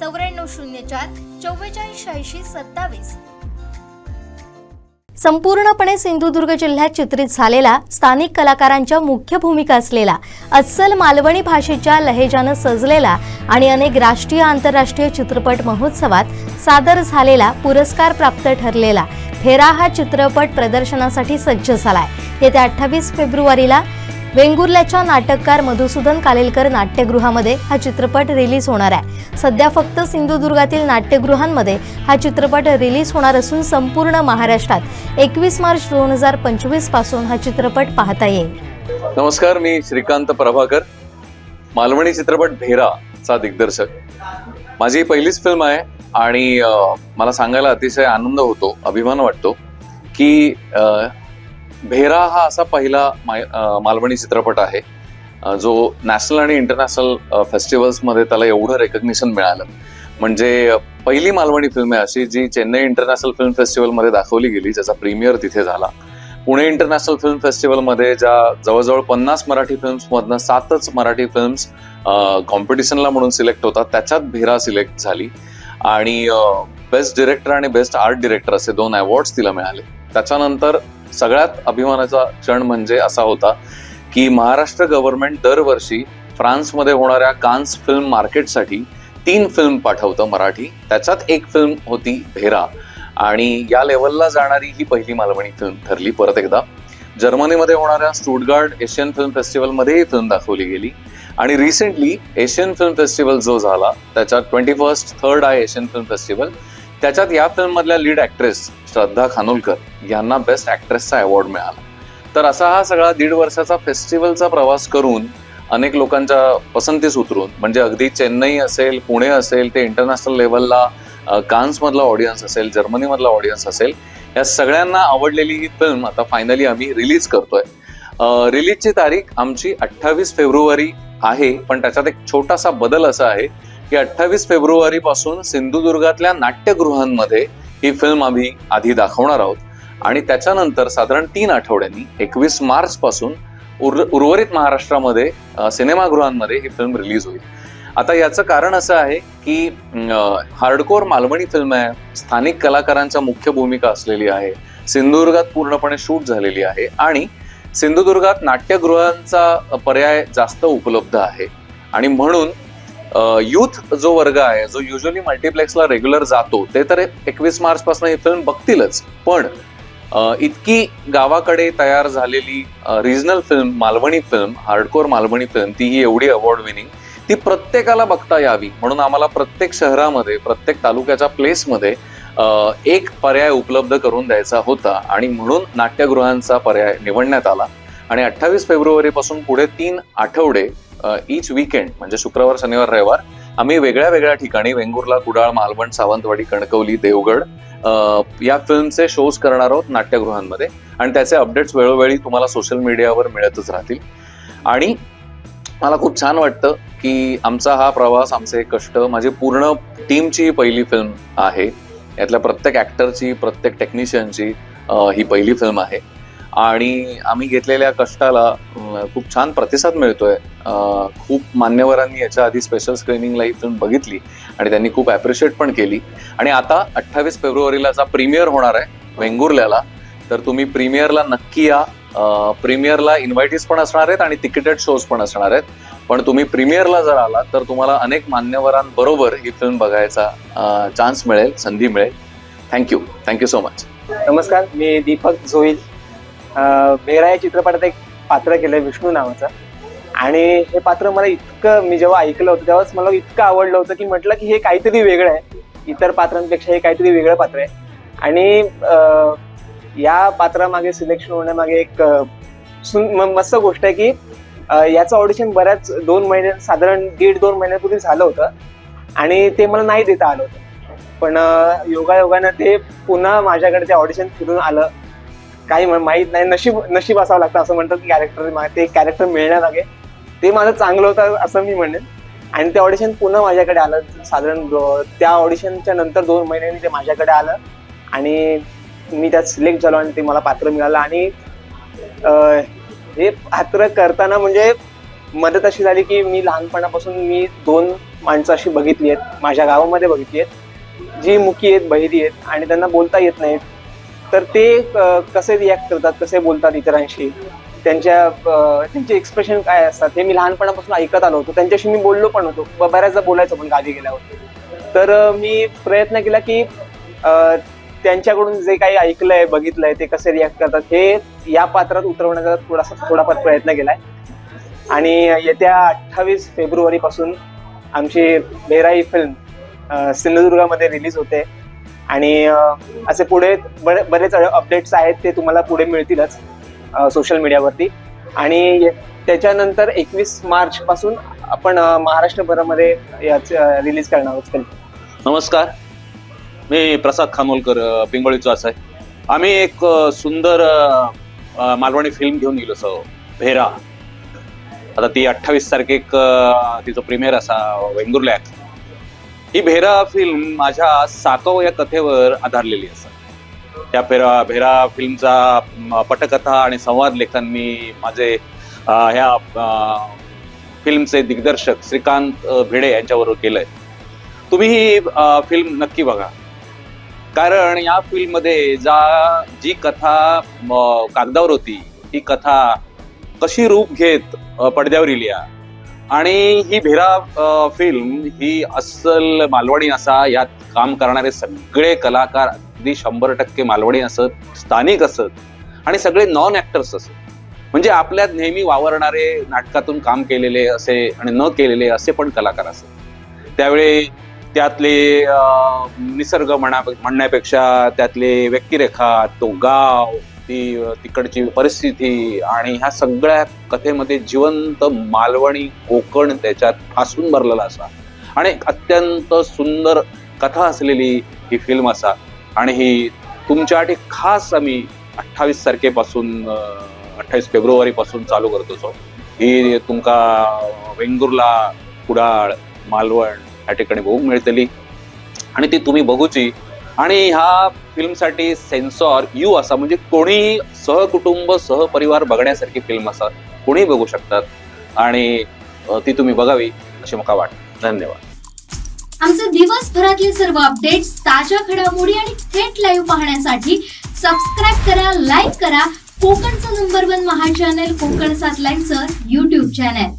चौऱ्याण्णव शून्य चार चव्वेचाळीस शहाऐंशी सत्तावीस. संपूर्णपणे सिंधुदुर्ग जिल्ह्यात चित्रित झालेला स्थानिक कलाकारांच्या मुख्य भूमिका असलेला अस्सल मालवणी भाषेच्या लहेजानं सजलेला आणि अनेक राष्ट्रीय आंतरराष्ट्रीय चित्रपट महोत्सवात सादर झालेला पुरस्कार प्राप्त ठरलेला फेरा हा चित्रपट प्रदर्शनासाठी सज्ज झालाय. येत्या अठ्ठावीस फेब्रुवारीला वेंगुर्ल्याच्या नाटककार मधुसूदन कालेलकर नाट्यगृहामध्ये हा चित्रपट रिलीज होणार आहे. सध्या फक्त सिंधुदुर्गातील नाट्यगृहांमध्ये हा चित्रपट रिलीज होणार असून संपूर्ण महाराष्ट्रात एकवीस मार्च दोन हजार पंचवीसपासून हा चित्रपट पाहता येईल. नमस्कार मी श्रीकांत प्रभाकर मालवणी चित्रपट भेरा चा दिग्दर्शक. माझी पहिलीच फिल्म आहे आणि मला सांगायला अतिशय आनंद होतो अभिमान वाटतो की भेरा हा असा पहिला माय- मालवणी चित्रपट आहे. जो नॅशनल आणि इंटरनॅशनल फेस्टिवल्समध्ये त्याला एवढं रेकग्निशन मिळालं. म्हणजे पहिली मालवणी फिल्म आहे अशी जी चेन्नई इंटरनॅशनल फिल्म फेस्टिवलमध्ये दाखवली गेली ज्याचा प्रीमियर तिथे झाला. पुणे इंटरनॅशनल फिल्म फेस्टिवलमध्ये ज्या जवळजवळ पन्नास मराठी फिल्म्समधनं सातच मराठी फिल्म्स कॉम्पिटिशनला म्हणून सिलेक्ट होतात त्याच्यात भेरा सिलेक्ट झाली. आणि बेस्ट डिरेक्टर आणि बेस्ट आर्ट डिरेक्टर असे दोन अवॉर्ड्स तिला मिळाले. त्याच्यानंतर सगळ्यात अभिमानाचा क्षण म्हणजे असा होता की महाराष्ट्र गव्हर्नमेंट दरवर्षी फ्रान्समध्ये होणाऱ्या कान्स फिल्म मार्केटसाठी तीन फिल्म पाठवतं मराठी. त्याच्यात एक फिल्म होती भेरा. आणि या लेवलला जाणारी ही पहिली मालवणी फिल्म ठरली परत एकदा. जर्मनीमध्ये होणाऱ्या स्टुटगार्ड एशियन फिल्म फेस्टिवलमध्ये ही फिल्म दाखवली गेली. आणि रिसेंटली एशियन फिल्म फेस्टिवल जो झाला त्याच्यात twenty first third I Asian film festival त्याच्यात या फिल्ममधल्या लीड ॲक्ट्रेस श्रद्धा खानोलकर यांना बेस्ट ॲक्ट्रेसचा अवॉर्ड मिळाला. तर असा हा सगळा दीड वर्षाचा फेस्टिवलचा प्रवास करून अनेक लोकांच्या पसंतीस उतरून म्हणजे अगदी चेन्नई असेल पुणे असेल ते इंटरनॅशनल लेवलला कान्समधला ऑडियन्स असेल जर्मनीमधला ऑडियन्स असेल या सगळ्यांना आवडलेली ही फिल्म आता फायनली आम्ही रिलीज करतोय. रिलीजची तारीख आमची अठ्ठावीस फेब्रुवारी आहे पण त्याच्यात एक छोटासा बदल असा आहे की अठ्ठावीस फेब्रुवारी पासून सिंधुदुर्गातल्या नाट्यगृहांमध्ये ही फिल्म आम्ही आधी दाखवणार आहोत. आणि त्याच्यानंतर साधारण तीन आठवड्यांनी एकवीस मार्च पासून उर उर्वरित महाराष्ट्रामध्ये सिनेमागृहांमध्ये ही फिल्म रिलीज होईल. आता याचं कारण असं आहे की हार्डकोर मालवणी फिल्म आहे स्थानिक कलाकारांच्या मुख्य भूमिका असलेली आहे सिंधुदुर्गात पूर्णपणे शूट झालेली आहे आणि सिंधुदुर्गात नाट्यगृहांचा पर्याय जास्त उपलब्ध आहे. आणि म्हणून युथ जो वर्ग आहे जो युजली मल्टिप्लेक्सला रेग्युलर जातो ते तर एकवीस मार्च पासून ही फिल्म बघतीलच. पण इतकी गावाकडे तयार झालेली regional film Malvani film hardcore Malvani film ती ही एवढी अवॉर्ड विनिंग ती प्रत्येकाला बघता यावी. म्हणून आम्हाला प्रत्येक शहरामध्ये प्रत्येक तालुक्याच्या प्लेसमध्ये एक पर्याय उपलब्ध करून द्यायचा होता. आणि म्हणून नाट्यगृहांचा पर्याय निवडण्यात आला. आणि अठ्ठावीस फेब्रुवारीपासून पुढे तीन आठवडे इच विकेंड म्हणजे शुक्रवार शनिवार रविवार आम्ही वेगळ्या वेगळ्या ठिकाणी वेंगुर्ला कुडाळ मालवण सावंतवाडी कणकवली देवगड या फिल्मचे शोज करणार आहोत नाट्यगृहांमध्ये. आणि त्याचे अपडेट्स वेळोवेळी तुम्हाला सोशल मीडियावर मिळतच राहतील. आणि मला खूप छान वाटतं की आमचा हा प्रवास आमचे कष्ट माझी पूर्ण टीमची पहिली फिल्म आहे. यातल्या प्रत्येक ॲक्टरची प्रत्येक टेक्निशियनची ही पहिली फिल्म आहे. आणि आम्ही घेतलेल्या कष्टाला खूप छान प्रतिसाद मिळतोय. खूप मान्यवरांनी याच्या आधी स्पेशल स्क्रीनिंगला ही फिल्म बघितली आणि त्यांनी खूप ॲप्रिशिएट पण केली. आणि आता अठ्ठावीस फेब्रुवारीलाचा प्रीमियर होणार आहे वेंगुर्ल्याला तर तुम्ही प्रीमियरला नक्की या. प्रीमियरला इन्व्हायटीज पण असणार आहेत आणि तिकिटेड शोज पण असणार आहेत. पण तुम्ही प्रीमियरला जर आला तर तुम्हाला अनेक मान्यवरांबरोबर ही फिल्म बघायचा चान्स मिळेल संधी मिळेल. थँक्यू थँक्यू सो मच नमस्कार मी दीपक जोईल अं, मेरा या चित्रपटात एक पात्र केलंय विष्णू नावाचं. आणि हे पात्र मला इतकं मी जेव्हा ऐकलं होतं तेव्हाच मला इतकं आवडलं होतं की म्हटलं की हे काहीतरी वेगळं आहे. इतर पात्रांपेक्षा हे काहीतरी वेगळं पात्र आहे. आणि या पात्रामागे सिलेक्शन होण्यामागे एक सुन मस्त गोष्ट आहे की याचं ऑडिशन बऱ्याच दोन महिने साधारण दीड दोन महिन्यापूर्वी झालं होतं. आणि ते मला नाही देता आलं होतं. पण योगायोगानं ते पुन्हा माझ्याकडे ते ऑडिशन फिरून आलं. काही माहीत नाही. नशीब नशीब असावं लागतं असं म्हणतात की कॅरेक्टर ते कॅरेक्टर मिळण्यामागे ते माझं चांगलं होतं असं मी म्हणेन. आणि ते ऑडिशन पुन्हा माझ्याकडे आलं. साधारण त्या ऑडिशनच्या नंतर दोन महिन्यांनी ते माझ्याकडे आलं. आणि मी त्यात सिलेक्ट झालो आणि ते मला पात्र मिळालं. आणि हे पात्र करताना म्हणजे मदत अशी झाली की मी लहानपणापासून मी दोन माणसं अशी बघितली आहेत. माझ्या गावामध्ये बघितली आहेत. जी मुकी आहेत बहिरी आहेत आणि त्यांना बोलता येत नाहीत. तर ते कसे रिॲक्ट करतात कसे बोलतात इतरांशी? त्यांच्या त्यांचे एक्सप्रेशन काय असतात? हे मी लहानपणापासून ऐकत आलो होतो. त्यांच्याशी मी बोललो पण होतो. बऱ्याचदा बोलायचो पण गावी गेल्यावर. तर मी प्रयत्न केला की त्यांच्याकडून जे काही ऐकलंय बघितलंय ते कसे रिॲक्ट करतात हे या पात्रात उतरवण्याचा थोडासा थोडाफार प्रयत्न केलाय. आणि येत्या अठ्ठावीस फेब्रुवारीपासून आमची बेरा फिल्म सिंधुदुर्गामध्ये रिलीज होते. आणि असे पुढे बरे- बरेच अपडेट्स आहेत ते तुम्हाला पुढे मिळतीलच सोशल मीडियावरती आणि त्याच्यानंतर एकवीस मार्च पासून आपण महाराष्ट्रभरामध्ये याच रिलीज करणार आहोत फिल्म नमस्कार. मी प्रसाद खानोलकर अ, असं आहे आम्ही एक सुंदर मालवणी फिल्म घेऊन गेलो सो भेरा. आता ती अठ्ठावीस तारखेक तिचं प्रीमियर असा वेंगुर्ल्याक ही भेरा फिल्म माझ्या साकव या कथेवर आधारलेली असत त्या फेरा भेरा फिल्मचा पटकथा आणि संवाद लेखन मी माझे ह्या फिल्मचे दिग्दर्शक श्रीकांत भिडे यांच्याबरोबर केलंय. तुम्ही ही फिल्म नक्की बघा. कारण या फिल्ममध्ये जा जी कथा कागदावर होती ती कथा कशी रूप घेत पडद्यावर इली आणि ही भेरा फिल्म ही अस्सल मालवणी असा यात काम करणारे सगळे कलाकार अगदी शंभर टक्के मालवणी असत स्थानिक असत आणि सगळे नॉन ऍक्टर्स असत. म्हणजे आपल्यात नेहमी वावरणारे नाटकातून काम केलेले असे आणि न केलेले असे पण कलाकार असत. त्यावेळी त्यातले निसर्ग म्हणा म्हणण्यापेक्षा त्यातले व्यक्तिरेखा तो गाव ती तिकडची परिस्थिती आणि ह्या सगळ्या कथेमध्ये जिवंत मालवणी कोकण त्याच्यात फासून भरलेला असा. आणि अत्यंत सुंदर कथा असलेली ही फिल्म असा. आणि ही तुमच्यासाठी खास आम्ही अठ्ठावीस तारखेपासून अठ्ठावीस फेब्रुवारी पासून चालू करत सो ही तुमका वेंगुर्ला कुडाळ मालवण या ठिकाणी बघूक मिळतली. आणि ती तुम्ही बघूची आणि ह्या फिल्मसाठी सेन्सॉर यू असा म्हणजे कोणीही सहकुटुंब सहपरिवार बघण्यासारखी फिल्म असा कोणी बघू शकतात. आणि ती तुम्ही बघावी अशी मला वाटतं धन्यवाद. आमचे दिवसभरातले सर्व अपडेट्स ताज्या घडामोडी आणि थेट लाईव्ह पाहण्यासाठी सबस्क्राईब करा लाईक करा. कोकणचं नंबर वन महा चॅनल कोकण सात लाईव्हचं युट्यूब चॅनल